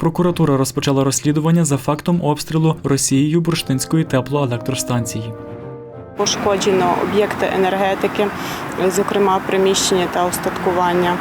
Прокуратура розпочала розслідування за фактом обстрілу Росією бурштинської теплоелектростанції. Пошкоджено об'єкти енергетики, зокрема приміщення та устаткування.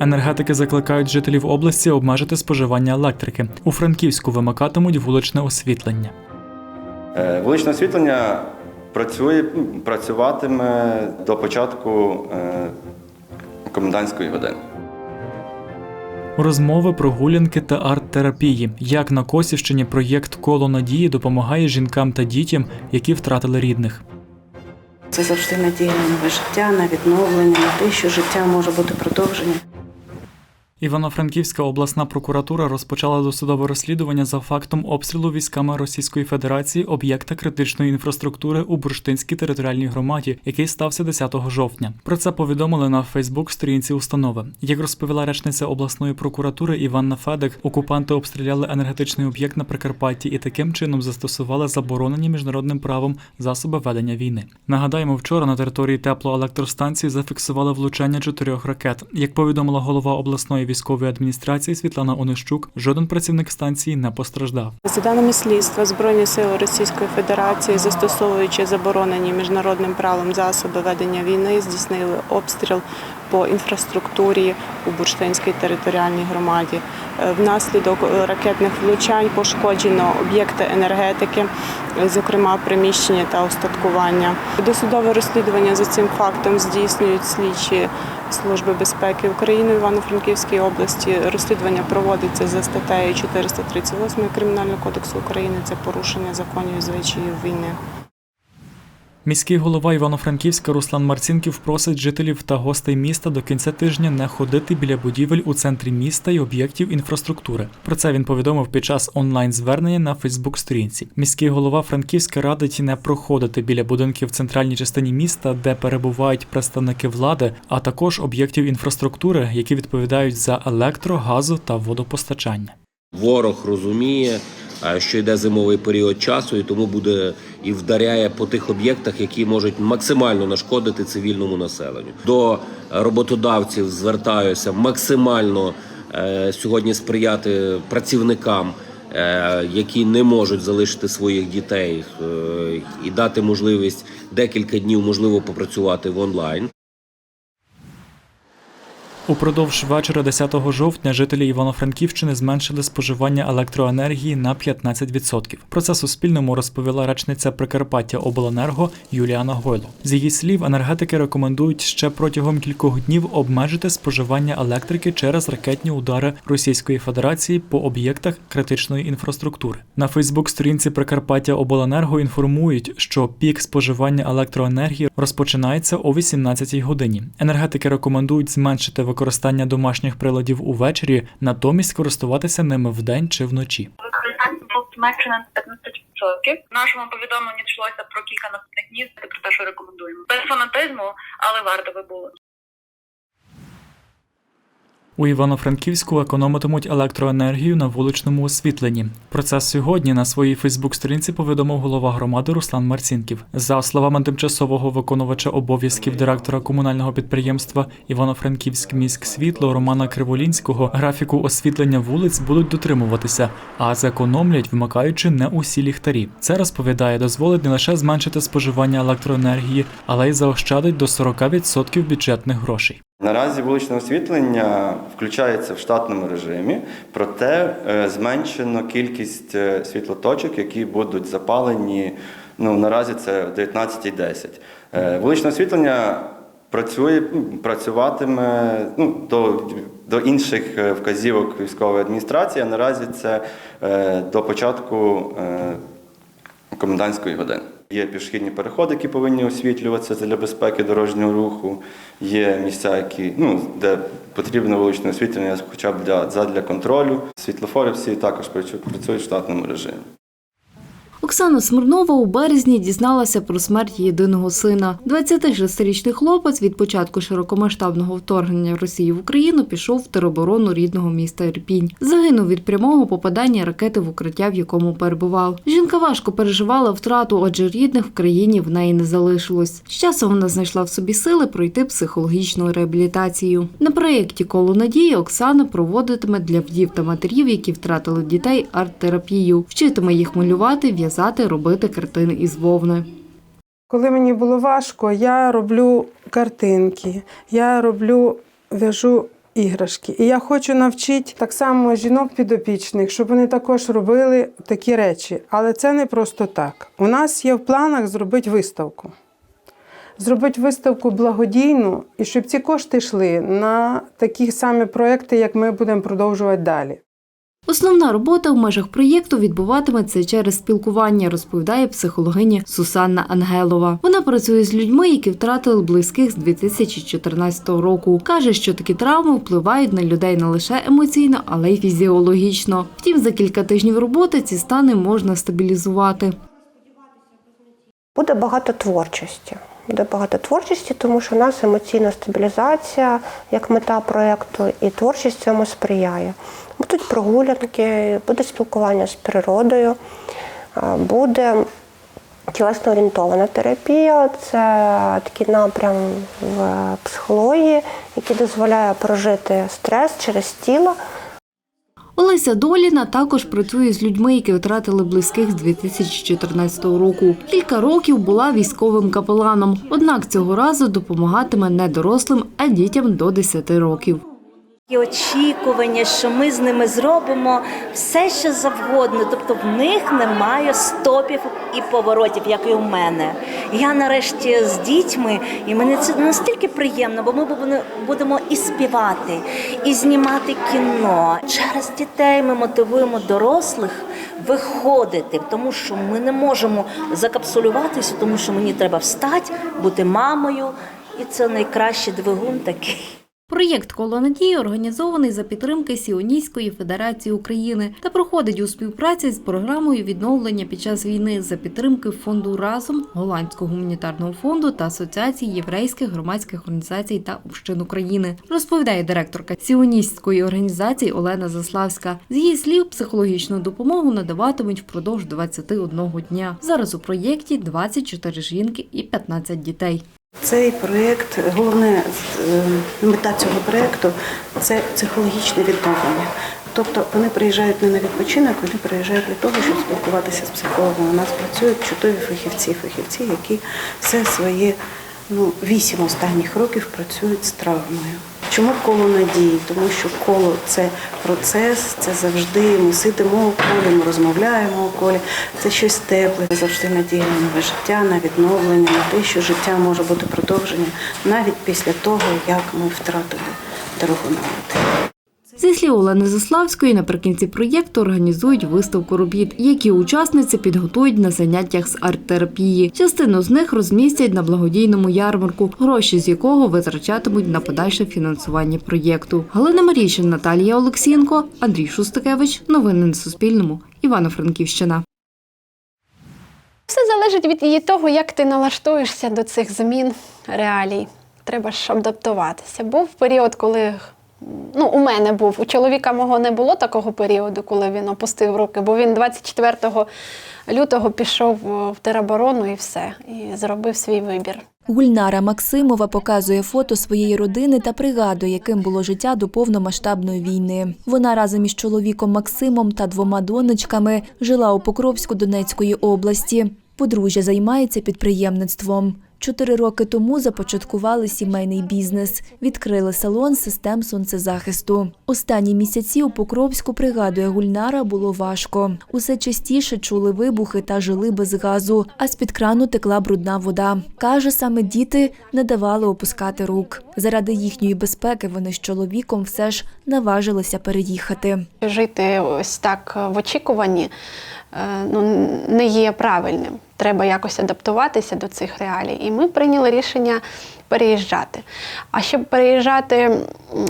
Енергетики закликають жителів області обмежити споживання електрики. У Франківську вимикатимуть вуличне освітлення. Е, Вуличне освітлення працює, працюватиме до початку е, комендантської години. Розмови, про гулянки та арт-терапії. Як на Косівщині проєкт Коло надії допомагає жінкам та дітям, які втратили рідних. Це завжди надія на нове життя, на відновлення, на те, що життя може бути продовженням. Івано-Франківська обласна прокуратура розпочала досудове розслідування за фактом обстрілу військами Російської Федерації об'єкта критичної інфраструктури у Бурштинській територіальній громаді, який стався 10 жовтня. Про це повідомили на Фейсбук-сторінці установи. Як розповіла речниця обласної прокуратури Іванна Федек, окупанти обстріляли енергетичний об'єкт на Прикарпатті і таким чином застосували заборонені міжнародним правом засоби ведення війни. Нагадаємо, вчора на території теплоелектростанції зафіксували влучання чотирьох ракет. Як повідомила голова обласної військової адміністрації Світлана Онищук, жоден працівник станції не постраждав. За даними слідства, Збройні сили Російської Федерації, застосовуючи заборонені міжнародним правом засоби ведення війни, здійснили обстріл по інфраструктурі у Бурштинській територіальній громаді. Е, Внаслідок е, ракетних влучань пошкоджено об'єкти енергетики, зокрема приміщення та устаткування. Досудове розслідування за цим фактом здійснюють слідчі Служби безпеки України в Івано-Франківській області. Розслідування проводиться за статтею 438 Кримінального кодексу України. Це порушення законів і звичаїв війни. Міський голова Івано-Франківська Руслан Марцінків просить жителів та гостей міста до кінця тижня не ходити біля будівель у центрі міста і об'єктів інфраструктури. Про це він повідомив під час онлайн-звернення на Фейсбук-сторінці. Міський голова Франківська радить не проходити біля будинків в центральній частині міста, де перебувають представники влади, а також об'єктів інфраструктури, які відповідають за електро, газу та водопостачання. Ворог розуміє, що йде зимовий період часу, і тому буде і вдаряє по тих об'єктах, які можуть максимально нашкодити цивільному населенню. До роботодавців звертаюся максимально е, сьогодні сприяти працівникам. е, Які не можуть залишити своїх дітей е, і дати можливість декілька днів можливо попрацювати в онлайн. Упродовж вечора 10 жовтня жителі Івано-Франківщини зменшили споживання електроенергії на 15%. Про це Суспільному розповіла речниця Прикарпаття Обленерго Юліана Гойло. З її слів, енергетики рекомендують ще протягом кількох днів обмежити споживання електрики через ракетні удари Російської Федерації по об'єктах критичної інфраструктури. На Фейсбук-сторінці Прикарпаття Обленерго інформують, що пік споживання електроенергії розпочинається о 18 годині. Енергетики рекомендують зменшити використання домашніх приладів увечері, натомість користуватися ними вдень чи вночі. Використання на 15%. В нашому повідомленні йшлося про кілька наступних днів, про те, що рекомендуємо. Без фанатизму, але варто би було. У Івано-Франківську економитимуть електроенергію на вуличному освітленні. Про це сьогодні на своїй Фейсбук-сторінці повідомив голова громади Руслан Марцінків. За словами тимчасового виконувача обов'язків директора комунального підприємства Івано-Франківськ міськ світло Романа Криволінського, графіку освітлення вулиць будуть дотримуватися, а зекономлять, вмикаючи не усі ліхтарі. Це розповідає, дозволить не лише зменшити споживання електроенергії, але й заощадить до 40% бюджетних грошей. Наразі вуличне освітлення включається в штатному режимі, проте е, зменшено кількість е, світлоточок, які будуть запалені. Ну наразі це в 19.10. Е, Вуличне освітлення працює, працюватиме ну, до, до інших вказівок військової адміністрації. А наразі це до початку комендантської години. Є пішохідні переходи, які повинні освітлюватися для безпеки дорожнього руху. Є місця, які, ну, де потрібно вуличне освітлення хоча б для, задля контролю. Світлофори всі також працюють в штатному режимі. Оксана Смирнова у березні дізналася про смерть єдиного сина. 26-річний хлопець від початку широкомасштабного вторгнення Росії в Україну пішов в тероборону рідного міста Ірпінь. Загинув від прямого попадання ракети в укриття, в якому перебував. Жінка важко переживала втрату, адже рідних в країні в неї не залишилось. З часом вона знайшла в собі сили пройти психологічну реабілітацію. На проєкті Коло надії Оксана проводитиме для вдів та матерів, які втратили дітей, арт-терапію, вчитиме їх малювати, в'язати, робити картини із вовни. Коли мені було важко, я роблю картинки, я роблю в'яжу іграшки. І я хочу навчити так само жінок підопічних, щоб вони також робили такі речі. Але це не просто так. У нас є в планах зробити виставку. Зробити виставку благодійну і щоб ці кошти йшли на такі самі проекти, як ми будемо продовжувати далі. Основна робота в межах проєкту відбуватиметься через спілкування, розповідає психологиня Сусанна Ангелова. Вона працює з людьми, які втратили близьких з 2014 року. каже, що такі травми впливають на людей не лише емоційно, але й фізіологічно. Втім, за кілька тижнів роботи ці стани можна стабілізувати. Буде багато творчості. Буде багато творчості, тому що у нас емоційна стабілізація як мета проєкту, і творчість цьому сприяє. Будуть прогулянки, буде спілкування з природою, буде тілесно орієнтована терапія. Це такий напрям в психології, який дозволяє прожити стрес через тіло. Олеся Доліна також працює з людьми, які втратили близьких з 2014 року. Кілька років була військовим капеланом. Однак цього разу допомагатиме не дорослим, а дітям до 10 років. І очікування, що ми з ними зробимо все, що завгодно. Тобто в них немає стопів і поворотів, як і у мене. Я нарешті з дітьми, і мені це настільки приємно, бо ми будемо- і співати, і знімати кіно. Через дітей ми мотивуємо дорослих виходити, тому що ми не можемо закапсулюватися, тому що мені треба встати, бути мамою, і це найкращий двигун такий. Проєкт «Коло надії» організований за підтримки Сіонійської Федерації України та проходить у співпраці з програмою відновлення під час війни за підтримки фонду Разом Голландського гуманітарного фонду та Асоціації єврейських громадських організацій та общин України, розповідає директорка Сіоністської організації Олена Заславська. З її слів, психологічну допомогу надаватимуть впродовж 21 дня. Зараз у проєкті 24 жінки і 15 дітей. Цей проєкт, головне е, мета цього проєкту це психологічне відновлення. Тобто вони приїжджають не на відпочинок, вони приїжджають для того, щоб спілкуватися з психологом. У нас працюють чудові фахівці, фахівці, які все своє ну, вісім останніх років працюють з травмою. Чому коло надії? Тому що коло це процес, це завжди ми сидимо у колі, ми розмовляємо у колі. Це щось тепле, завжди надія на нове життя, на відновлення, на те, що життя може бути продовження навіть після того, як ми втратили дорогу на Зі слів Олени Заславської, наприкінці проєкту організують виставку робіт, які учасниці підготують на заняттях з арт-терапії. Частину з них розмістять на благодійному ярмарку, гроші з якого витрачатимуть на подальше фінансування проєкту. Галина Марійшин, Наталія Олексієнко, Андрій Шустакевич. Новини на Суспільному. Івано-Франківщина. Все залежить від і того, як ти налаштуєшся до цих змін реалій. Треба ж адаптуватися. Був період, коли ну, у мене був, у чоловіка мого не було такого періоду, коли він опустив руки, бо він 24 лютого пішов в тероборону і все, і зробив свій вибір. Гульнара Максимова показує фото своєї родини та пригадує, яким було життя до повномасштабної війни. Вона разом із чоловіком Максимом та двома донечками жила у Покровську Донецької області. Подружжя займається підприємництвом. Чотири роки тому започаткували сімейний бізнес, відкрили салон систем сонцезахисту. Останні місяці у Покровську, пригадує Гульнара, було важко. Усе частіше чули вибухи та жили без газу, а з-під крану текла брудна вода. Каже, саме діти не давали опускати рук. Заради їхньої безпеки вони з чоловіком все ж наважилися переїхати. Жити ось так в очікуванні е, ну, не є правильним. Треба якось адаптуватися до цих реалій. І ми прийняли рішення переїжджати. А щоб переїжджати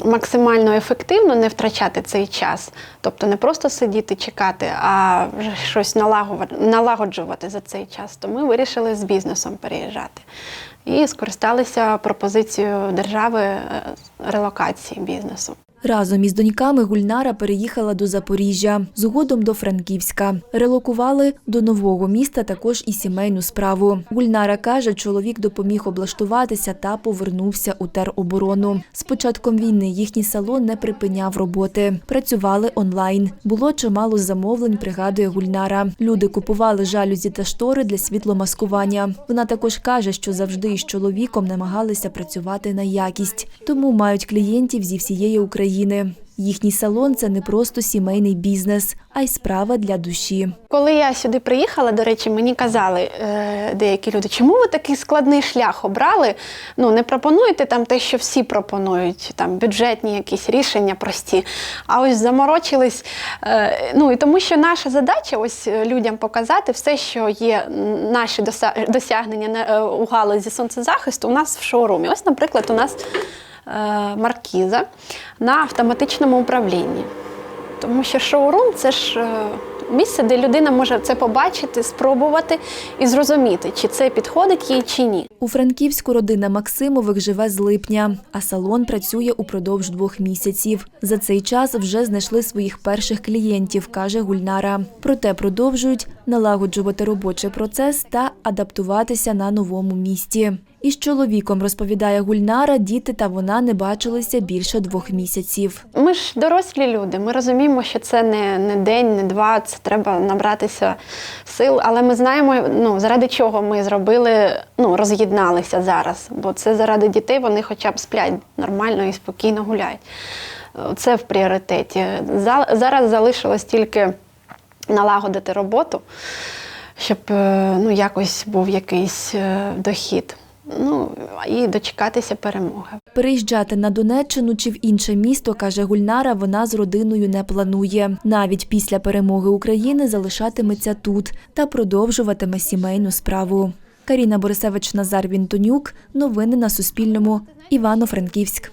максимально ефективно, не втрачати цей час, тобто не просто сидіти, чекати, а вже щось налагоджувати за цей час, то ми вирішили з бізнесом переїжджати. І скористалися пропозицією держави е, релокації бізнесу. Разом із доньками Гульнара переїхала до Запоріжжя, згодом до Франківська. Релокували до нового міста також і сімейну справу. Гульнара каже, чоловік допоміг облаштуватися та повернувся у тероборону. З початком війни їхній салон не припиняв роботи. Працювали онлайн. Було чимало замовлень, пригадує Гульнара. Люди купували жалюзі та штори для світломаскування. Вона також каже, що завжди із чоловіком намагалися працювати на якість, тому мають клієнтів зі всієї України. Їхній салон це не просто сімейний бізнес, а й справа для душі. Коли я сюди приїхала, до речі, мені казали е, деякі люди, чому ви такий складний шлях обрали? Ну не пропонуєте там те, що всі пропонують, там бюджетні якісь рішення прості. А ось заморочились. Е, ну і тому, що наша задача ось е, людям показати все, що є наші досягнення у галузі сонцезахисту, у нас в шоурумі. Ось, наприклад, у нас маркіза на автоматичному управлінні. Тому що шоурум це ж е, місце, де людина може це побачити, спробувати і зрозуміти, чи це підходить їй чи ні. У Франківську родина Максимових живе з липня, а салон працює упродовж двох місяців. За цей час вже знайшли своїх перших клієнтів, каже Гульнара. Проте продовжують налагоджувати робочий процес та адаптуватися на новому місті. Із чоловіком розповідає Гульнара, діти та вона не бачилися більше двох місяців. Ми ж дорослі люди, ми розуміємо, що це не, не день, не два, це треба набратися сил. Але ми знаємо, ну, заради чого ми зробили, ну, роз'єдналися зараз. Бо це заради дітей, вони хоча б сплять нормально і спокійно гуляють. Це в пріоритеті. Зараз залишилось тільки налагодити роботу, щоб е, ну, якось був якийсь е, дохід. Ну і дочекатися перемоги. Переїжджати на Донеччину чи в інше місто, каже Гульнара, вона з родиною не планує. Навіть після перемоги України залишатиметься тут та продовжуватиме сімейну справу. Каріна Борисевич, Назар Вінтонюк. Новини на Суспільному. Івано-Франківськ.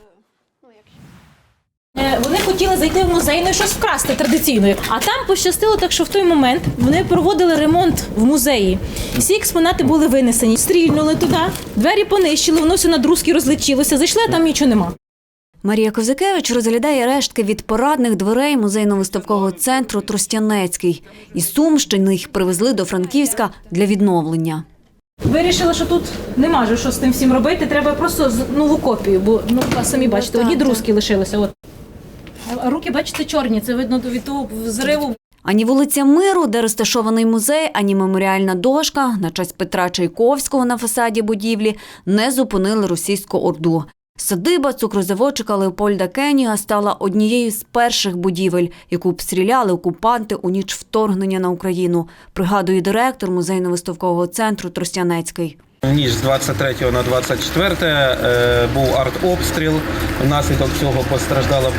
Е, Вони хотіли зайти в музей, ну і щось вкрасти традиційно. А там пощастило так, що в той момент вони проводили ремонт в музеї. Всі експонати були винесені, стрільнули туди, двері понищили, воно все на друзки розлетілося. Зайшли, а там нічого нема. Марія Козакевич розглядає рештки від парадних дверей музейно-виставкового центру Тростянецький. Із Сумщини їх привезли до Франківська для відновлення. Вирішили, що тут нема же що з тим всім робити. Треба просто нову копію, бо ну самі бачите, одні друзки лишилися. От. Руки, бачите, чорні. Це видно від того взриву. Ані вулиця Миру, де розташований музей, ані меморіальна дошка на честь Петра Чайковського на фасаді будівлі не зупинили російську орду. Садиба цукрозаводчика Леопольда Кеніга стала однією з перших будівель, яку обстріляли окупанти у ніч вторгнення на Україну, пригадує директор музейно-виставкового центру Тростянецький. Ніж з 23 на 24 е, був артобстріл. Внаслідок цього постраждало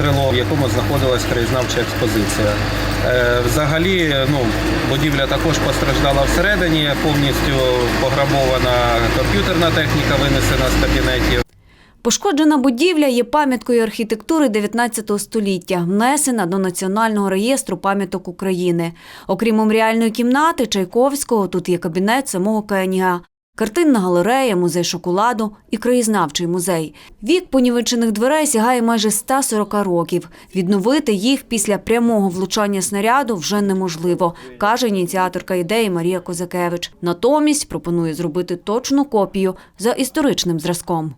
крило, в якому знаходилась краєзнавча експозиція. Е, взагалі, ну, будівля також постраждала всередині, повністю пограбована комп'ютерна техніка, винесена з кабінетів. Пошкоджена будівля є пам'яткою архітектури 19 століття, внесена до Національного реєстру пам'яток України. Окрім меморіальної кімнати Чайковського, тут є кабінет самого Кеніга. Картинна галерея, музей шоколаду і краєзнавчий музей. Вік понівечених дверей сягає майже 140 років. Відновити їх після прямого влучання снаряду вже неможливо, каже ініціаторка ідеї Марія Козакевич. Натомість пропонує зробити точну копію за історичним зразком.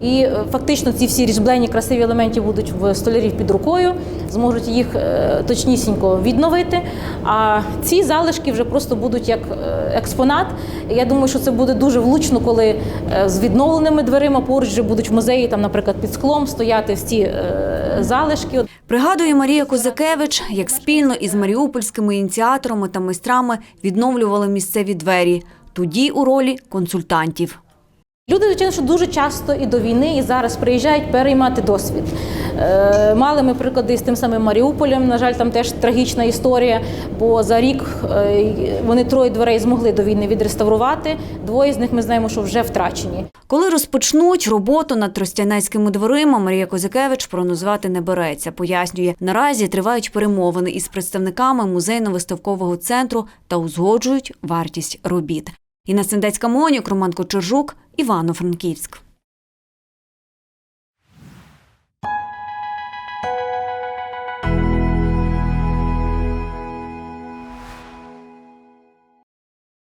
І е, фактично ці всі різьблені красиві елементи будуть в столярів під рукою, зможуть їх е, точнісінько відновити. А ці залишки вже просто будуть як е, експонат. Я думаю, що це буде дуже влучно, коли з відновленими дверима поруч вже будуть в музеї, там, наприклад, під склом стояти е, залишки. Пригадує Марія Козакевич, як спільно із маріупольськими ініціаторами та майстрами відновлювали місцеві двері, тоді у ролі консультантів. Люди, звичайно, що дуже часто і до війни, і зараз приїжджають переймати досвід. Е, Мали ми приклади з тим самим Маріуполем. На жаль, там теж трагічна історія, бо за рік е, вони троє дверей змогли до війни відреставрувати. Двоє з них ми знаємо, що вже втрачені. Коли розпочнуть роботу над тростянецькими дверима, Марія Козакевич прогнозувати не береться. Пояснює, наразі тривають перемовини із представниками музейно-виставкового центру та узгоджують вартість робіт. Інна Сендецька Монюк, Роман Кочержук, Івано-Франківськ.